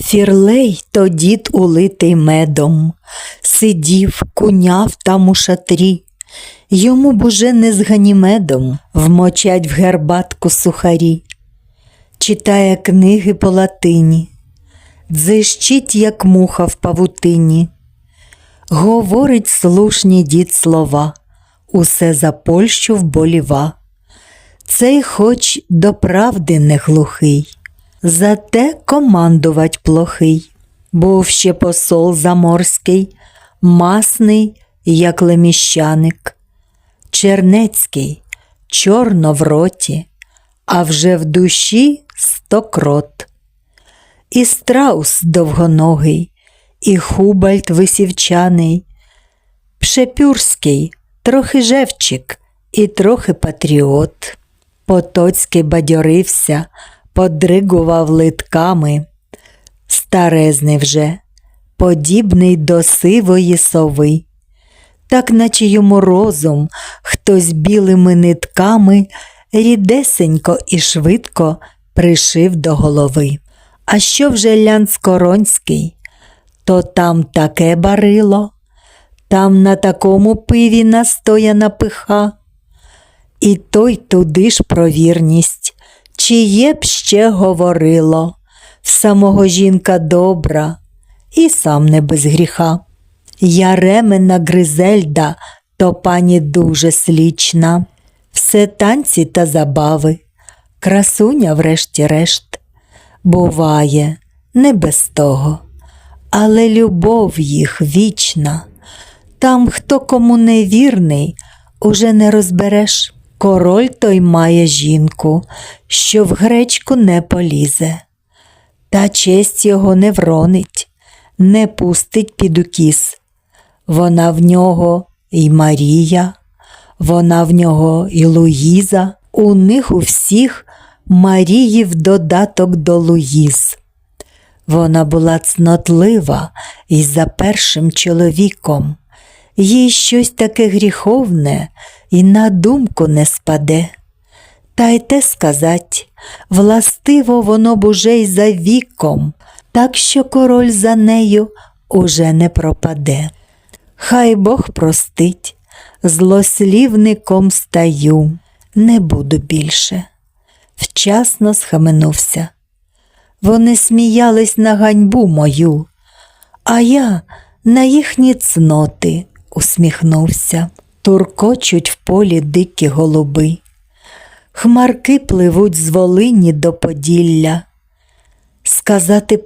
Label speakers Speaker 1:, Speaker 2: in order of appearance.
Speaker 1: Фірлей то дід улитий медом, сидів, куняв там у шатрі. Йому б не з ганімедом вмочать в гербатку сухарі, читає книги по латині, дзищить, як муха в павутині. Говорить слушні дід слова, усе за Польщу вболіва. Цей хоч до правди не глухий, зате командувать плохий. Був ще посол заморський, масний, як леміщаник, чернецький, чорно в роті, а вже в душі стокрот. І страус довгоногий, і хубальт висівчаний, Пшепюрський, трохи жевчик і трохи патріот. Потоцький бадьорився, подригував литками. Старезний вже, подібний до сивої сови, так наче йому розум хтось білими нитками рідесенько і швидко пришив до голови. А що вже Лян Скоронський, то там таке барило, там на такому пиві настояна пиха. І той туди ж про вірність, чиє б ще говорило, в самого жінка добра, і сам не без гріха. Яремена Гризельда, то пані дуже слічна, все танці та забави, красуня врешті-решт. Буває, не без того, але любов їх вічна. Там, хто кому не вірний, уже не розбереш. Король той має жінку, що в гречку не полізе, та честь його не вронить, не пустить під укіс. Вона в нього і Марія, вона в нього і Луїза, у них у всіх Маріїв додаток до Луїз. Вона була цнотлива і за першим чоловіком. Їй щось таке гріховне і на думку не спаде. Та й те сказать, властиво воно б уже й за віком, так що король за нею уже не пропаде. Хай Бог простить, злослівником стаю, не буду більше. Вчасно схаменувся. Вони сміялись на ганьбу мою, а я на їхні цноти усміхнувся. Туркочуть в полі дикі голуби, хмарки пливуть з Волині до Поділля. Сказати